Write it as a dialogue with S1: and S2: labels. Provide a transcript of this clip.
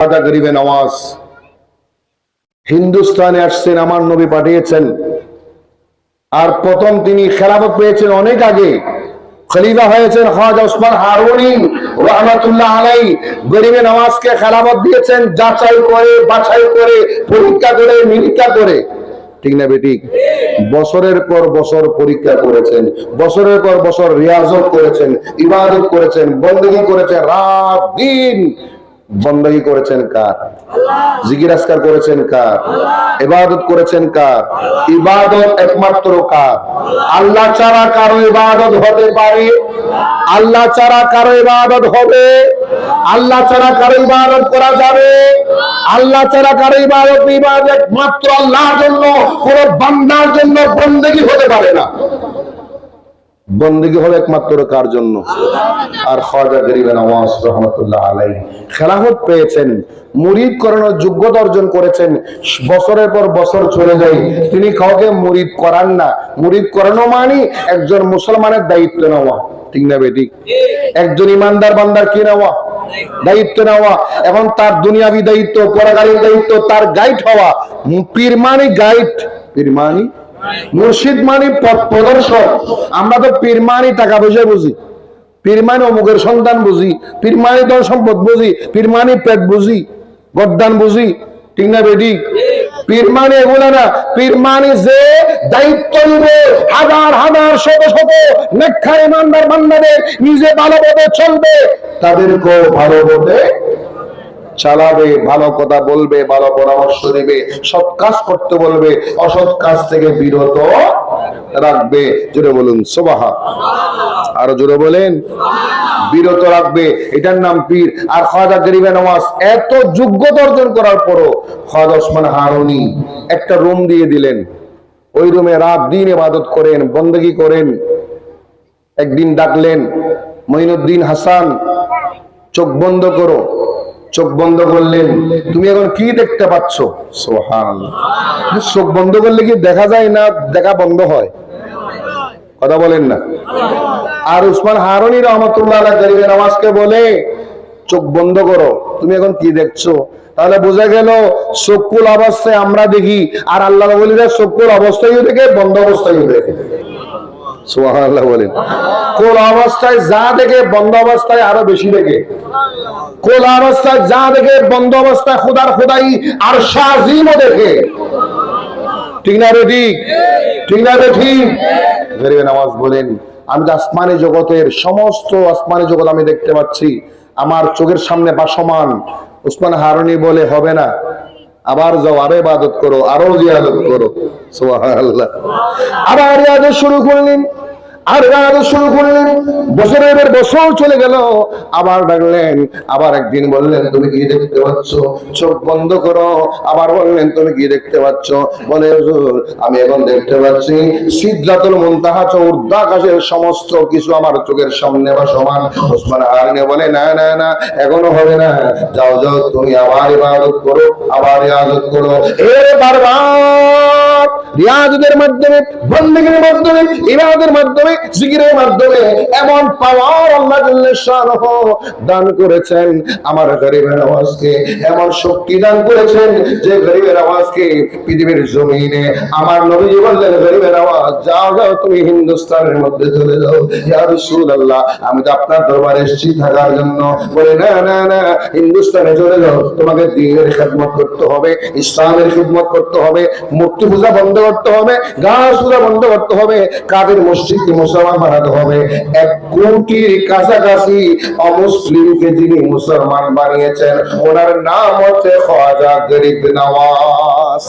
S1: খাজা গরিবে নওয়াজ। হিন্দুস্তানে আসছেন, আমার নবী পাঠিয়েছেন। আর প্রথম তিনি খেলাফত পেয়েছেন অনেক আগে। খলিফা হয়েছেন খাজা ওসমান হারুনি, রহমাতুল্লাহ আলাই গরিবে নওয়াজকে খেলাফত দিয়েছেন যাচাই করে, বাছাই করে, পরীক্ষা করে, নিরীক্ষা করে। ঠিক না বেঠিক বছরের পর বছর পরীক্ষা করেছেন, বছরের পর বছর রিয়াজত করেছেন, ইবাদত করেছেন, বন্দগি করেছেন, রাত দিন বন্দগি করেছেন কার? জিকির আসকার করেছেন কার? ইবাদত করেছেন কার? ইবাদত একমাত্র কার? আল্লাহ। ছাড়া কারও ইবাদত হতে পারে? আল্লাহ। ছাড়া কারও ইবাদত হবে? আল্লাহ। ছাড়া কারও ইবাদত করা যাবে? আল্লাহ ছাড়া কারও ইবাদত ইবাদত একমাত্র আল্লাহর জন্য কোন বান্দার জন্য বন্দেগী হতে পারে না। বন্দেগী হবে একমাত্র কার জন্য? আর খাজা গরিবের নওয়াজ রহমতুল্লাহ আলাই খেলাফত পেয়েছেন, মুরিদ করানোর যোগ্যতা অর্জন করেছেন। বছরের পর বছর চলে যায়, তিনি কাউকে মুরিদ করান না। মুরিদ করানো মানে একজন মুসলমানের দায়িত্ব নেওয়া। ঠিক না বেটি? একজন ইমানদার বান্দার কি নেওয়া? দায়িত্ব নেওয়া। এখন তার দুনিয়াবি দায়িত্ব, পরাকালীন দায়িত্ব, তার গাইড হওয়া। পীর মানে গাইড পীর মানে মুর্শিদ মানে পথ প্রদর্শক। আমরা তো পীর মানে টাকা পয়সা বুঝি। পীর মানে অমুকের সন্তান বুঝি। পীর মানে ধন সম্পদ বুঝি। পীর মানে পেট বুঝি। গদ্দান বুঝি। ঠিক না বেটি? পীর মানে এগুলো না। পীর মানে যে দায়িত্ব নিবে, হাজার হাজার, শত শত নেক্ষা ইমানদার বান্দাদের নিজে ভালো পথে চলবে, তাদেরকেও ভালো পথে চালাবে, ভালো কথা বলবে, ভালো পরামর্শ দিবে, সৎ কাজ করতে বলবে, অসৎ কাজ থেকে বিরত রাখবে। জোরে বলুন সোবাহা আরও জোরে বলেন, বিরত রাখবে। এটার নাম পীর। আর খাজা গরিবে নওয়াজ এত যোগ্যতা অর্জন করার পরও খাজা ওসমান হারুনি একটা রুম দিয়ে দিলেন। ওই রুমে রাত দিন ইবাদত করেন, বন্দগি করেন। একদিন ডাকলেন, মঈনুদ্দিন হাসান, চোখ বন্ধ করো। চোখ বন্ধ করলেন তুমি এখন কি দেখতে পাচ্ছ? সোহান চোখ বন্ধ করলে কি দেখা যায় না দেখা বন্ধ হয়? কথা বলেন না। আর উসমান হারুনি রহমতুল্লাহ নওয়াজকে বলে, চোখ বন্ধ করো, তুমি এখন কি দেখছ? তাহলে বোঝা গেল চক্ষুল অবস্থায় আমরা দেখি, আর আল্লাহ বলিরা চক্ষুল অবস্থায়ও দেখে, বন্ধ অবস্থায় দেখে। বলেন। অবস্থায় যা দেখে বন্ধ অবস্থায় আরও বেশি দেখে। অবস্থায় যা দেখে বন্ধ অবস্থায় আর দেখে। ঠিক না রে ঠিক? ঠিক না রে ঠিক? নামাজ বলেন, আমি তো আসমানি জগতের সমস্ত আসমানি জগৎ আমি দেখতে পাচ্ছি, আমার চোখের সামনে বাসমান। উসমান হারুনি বলে, হবে না। আবার যাও, আরও ইবাদত করো, আরও জিয়াদত করো। সুবহানাল্লাহ। আবার ইবাদত শুরু করলেন। আর ইবাদত শুরু করলেন, বছরের পর বছর চলে গেল, আবার ডাকলেন, আবার একদিন বললেন, তুমি কি দেখতে পাচ্ছ? চোখ বন্ধ করো। আবার বললেন, তুমি কি দেখতে পাচ্ছ? বলে, হুজুর, আমি এখন দেখতে পাচ্ছি সিদ্ধাতুল মুনতাহা চৌর্দ আকাশের সমস্ত কিছু আমার চোখের সামনে বা সমান। ওসমান হারনে বলে, না না না, এখনও হবে না। যাও যাও, তুমি আবার ইবাদত করো, আবার ইবাদত করো। এ বারবার রিয়াজতের মাধ্যমে, বন্দেগীর মাধ্যমে, ইবাদতের মাধ্যমে, জিকিরের মাধ্যমে এমন পাওয়ার আল্লাহ জাল্লে দান করেছেন। আমার গরিবের আওয়াজকে এমন শক্তি দান করেছেন যে গরিবের আওয়াজকে পৃথিবীর জমিনে, আমার নবীজি বললেন গরিবের আওয়াজ যাও যাও, তুমি হিন্দুস্তানের মধ্যে চলে যাও। ইয়া রাসূলুল্লাহ, আমি তো আপনার দরবারে এসেছি থাকার জন্য। বলে, না না না, হিন্দুস্তানে চলে যাও। তোমাকে দ্বীনের খেদমত করতে হবে, ইসলামের খিদমত করতে হবে। মূর্তি পূজা বন্ধ করতে হবে গাছ পূজা বন্ধ করতে হবে কাদের মসজিদ মুসলমান বানাতে হবে। এক কোটির কাছাকাছি অমুসলিমকে যিনি মুসলমান বানিয়েছেন, ওনার নাম হচ্ছে খাজা গরিব নওয়াজ।